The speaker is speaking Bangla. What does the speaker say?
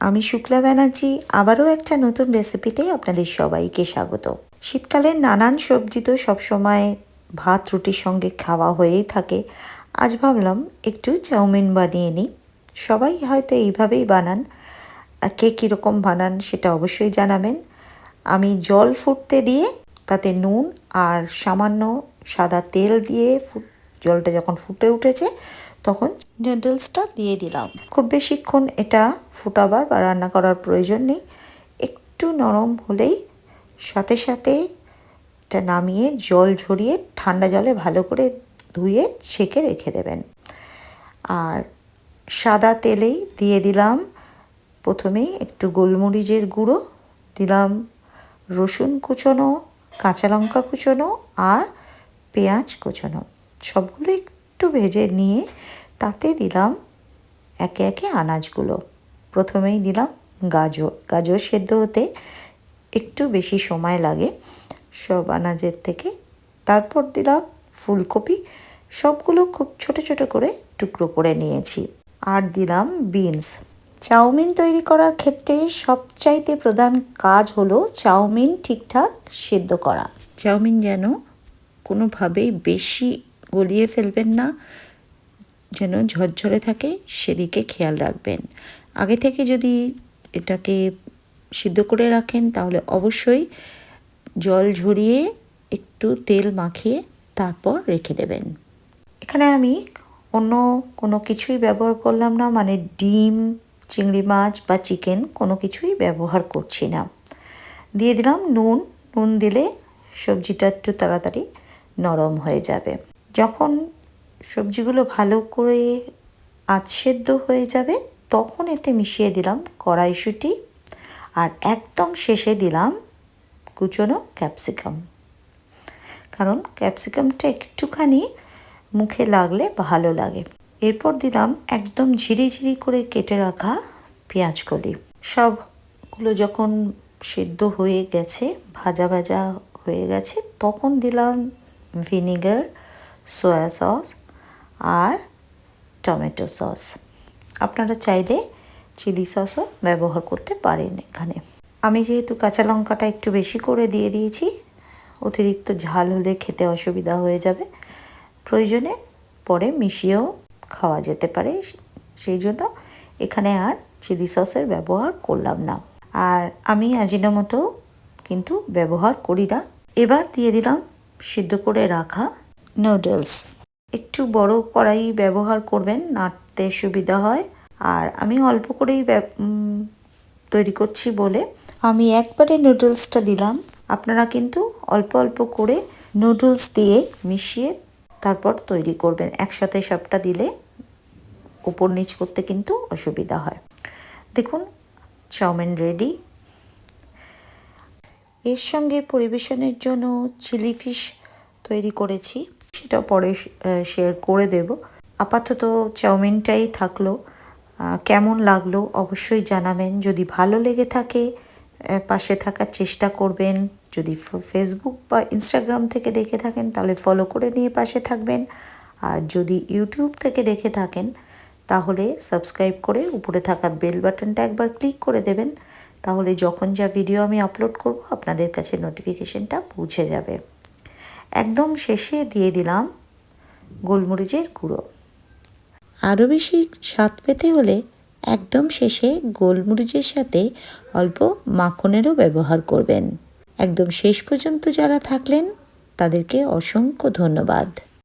আমি শুক্লা ব্যানার্জি, আবারও একটা নতুন রেসিপিতে আপনাদের সবাইকে স্বাগত। শীতকালে নানান সবজি তো সবসময় ভাত, রুটির সঙ্গে খাওয়া হয়েই থাকে। আজ ভাবলাম একটু চাউমিন বানিয়ে নিই। সবাই হয়তো এইভাবেই বানান। কে কীরকম বানান সেটা অবশ্যই জানাবেন। আমি জল ফুটতে দিয়ে তাতে নুন আর সামান্য সাদা তেল দিয়ে জলটা যখন ফুটে উঠেছে, তখন নুডলসটা দিয়ে দিলাম। খুব বেশিক্ষণ এটা ফুটাবার বা রান্না করার প্রয়োজন নেই। একটু নরম হলেই সাথে সাথে এটা নামিয়ে জল ঝরিয়ে ঠান্ডা জলে ভালো করে ধুয়ে ছেঁকে রেখে দেবেন। আর সাদা তেলেই দিয়ে দিলাম। প্রথমেই একটু গোলমরিচের গুঁড়ো, দিলাম রসুন কুচোনো, কাঁচা লঙ্কা কুচোনো আর পেঁয়াজ কুচোনো। সবগুলো একটু ভেজে নিয়ে তাতে দিলাম একে একে আনাজগুলো। প্রথমেই দিলাম গাজর। গাজর সেদ্ধ হতে একটু বেশি সময় লাগে সব আনাজের থেকে। তারপর দিলাম ফুলকপি। সবগুলো খুব ছোট ছোট করে টুকরো করে নিয়েছি। আর দিলাম বিনস। চাউমিন তৈরি করার ক্ষেত্রে সবচাইতে প্রধান কাজ হলো চাউমিন ঠিকঠাক সেদ্ধ করা। চাউমিন যেন কোনোভাবেই বেশি গলিয়ে ফেলবেন না। যেন ঝরঝরে থাকে, সেদিকে খেয়াল রাখবেন। আগে থেকে যদি এটাকে সিদ্ধ করে রাখেন, তাহলে অবশ্যই জল ঝরিয়ে একটু তেল মাখিয়ে তারপর রেখে দেবেন। এখানে আমি অন্য কোনো কিছুই ব্যবহার করলাম না মানে ডিম, চিংড়ি মাছ বা চিকেন কোনো কিছুই ব্যবহার করছি না। দিয়ে দিলাম নুন। নুন দিলে সবজিটা একটু তাড়াতাড়ি নরম হয়ে যাবে। যখন সবজিগুলো ভালো করে আধ সেদ্ধ হয়ে যাবে, তখন এতে মিশিয়ে দিলাম কড়াইশুঁটি আর একদম শেষে দিলাম কুচনো ক্যাপসিকাম। কারণ ক্যাপসিকামটা একটুখানি মুখে লাগলে ভালো লাগে। এরপর দিলাম একদম ঝিরি ঝিরি করে কেটে রাখা পেঁয়াজ কলি সবগুলো যখন সেদ্ধ হয়ে গেছে, ভাজা ভাজা হয়ে গেছে, তখন দিলাম ভিনিগার সয়া সস আর টমেটো সস আপনারা চাইলে চিলি সসও ব্যবহার করতে পারেন এখানে। আমি যেহেতু কাঁচা লঙ্কাটা একটু বেশি করে দিয়ে দিয়েছি, অতিরিক্ত ঝাল হলে খেতে অসুবিধা হয়ে যাবে। প্রয়োজনে পরে মিশিয়েও খাওয়া যেতে পারে, সেই জন্য এখানে আর চিলি সসের ব্যবহার করলাম না। আর আমি আজিনোমতো কিন্তু ব্যবহার করি না। এবার দিয়ে দিলাম সিদ্ধ করে রাখা নুডলস একটু বড় কড়াই ব্যবহার করবেন, নাড়তে সুবিধা হয়। আর আমি অল্প করেই তৈরি করছি বলে আমি একবারে নুডলসটা দিলাম। আপনারা কিন্তু অল্প অল্প করে নুডলস দিয়ে মিশিয়ে তারপর তৈরি করবেন। একসাথে সবটা দিলে উপর নিচ করতে কিন্তু অসুবিধা হয়। দেখুন, চাউমিন রেডি এর সঙ্গে পরিবেশনের জন্য চিলি ফিশ তৈরি করেছি। সেটা পরে শেয়ার করে দেব। আপাতত চাউমিনটাই থাকল। কেমন লাগল অবশ্যই জানাবেন। যদি ভালো লেগে থাকে পাশে থাকার চেষ্টা করবেন। যদি ফেসবুক বা ইনস্টাগ্রাম থেকে দেখে থাকেন, তাহলে ফলো করে নিয়ে পাশে থাকবেন। আর যদি ইউটিউব থেকে দেখে থাকেন, তাহলে সাবস্ক্রাইব করে উপরে থাকা বেল বাটনটা একবার ক্লিক করে দেবেন। তাহলে যখন যা ভিডিও আমি আপলোড করব, আপনাদের কাছে নোটিফিকেশনটা পৌঁছে যাবে। একদম শেষে দিয়ে দিলাম গোলমরিচের গুঁড়ো। আরও বেশি স্বাদ পেতে হলে একদম শেষে গোলমরিচের সাথে অল্প মাখনেরও ব্যবহার করবেন। একদম শেষ পর্যন্ত যারা থাকলেন, তাদেরকে অসংখ্য ধন্যবাদ।